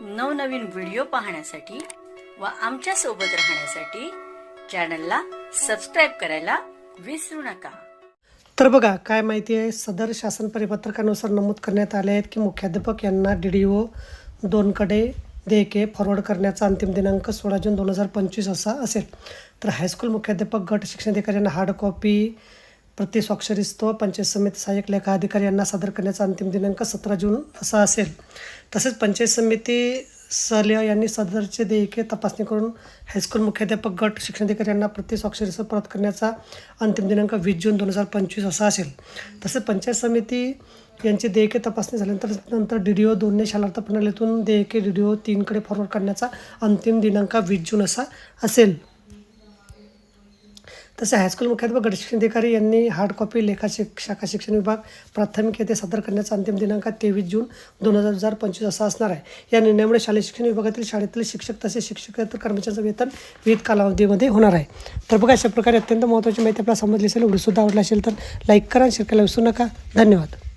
नवनवीन व्हिडिओ पाहण्यासाठी व आमच्यासोबत राहण्यासाठी चॅनलला सबस्क्राईब करायला विसरू नका. तर बघा काय माहिती आहे? सदर शासन परिपत्रकानुसार नमूद करण्यात आले आहेत की मुख्याध्यापक यांना डी डी ओ दोनकडे देयके फॉरवर्ड करण्याचा अंतिम दिनांक सोळा जून दोन हजार पंचवीस असा असेल. तर हायस्कूल मुख्याध्यापक गट शिक्षणाधिकाऱ्यांना हार्ड कॉपी प्रति स्वाक्षरीस्तव पंचायत समिती सहाय्यक लेखा अधिकारी यांना सादर करण्याचा अंतिम दिनांक सतरा जून असा असेल. तसेच पंचायत समिती सहलिया यांनी सदरचे देयके तपासणी करून हायस्कूल मुख्याध्यापक गट शिक्षणाधिकारी यांना प्रति स्वाक्षरीसह परत करण्याचा अंतिम दिनांक वीस जून दोन हजार पंचवीस असा असेल. तसेच पंचायत समिती यांची देयके तपासणी झाल्यानंतर नंतर डी डी ओ दोन्ही शालार्थ प्रणालीतून देयके डी डी ओ तीनकडे फॉरवर्ड करण्याचा अंतिम दिनांक वीस जून असा असेल. तसे हायस्कूल मुख्याध्यापक गट शिक्षणाधिकारी यांनी हार्ड कॉपी लेखा शिक शाखा शिक्षण विभाग प्राथमिक येथे सादर करण्याचा अंतिम दिनांक तेवीस जून दोन हजार पंचवीस असा असणार आहे. या निर्णयामुळे शालेय शिक्षण विभागातील शाळेतील शिक्षक तसेच शिक्षकेतर कर्मचाऱ्यांचं वेतन विविध कालावधीमध्ये होणार आहे. तर बघा अशा प्रकारे अत्यंत महत्त्वाची माहिती आपल्याला समजली असेल व्हिडिओसुद्धा आवडला असेल तर लाईक करा आणि शेअर करायला विसरू नका. धन्यवाद.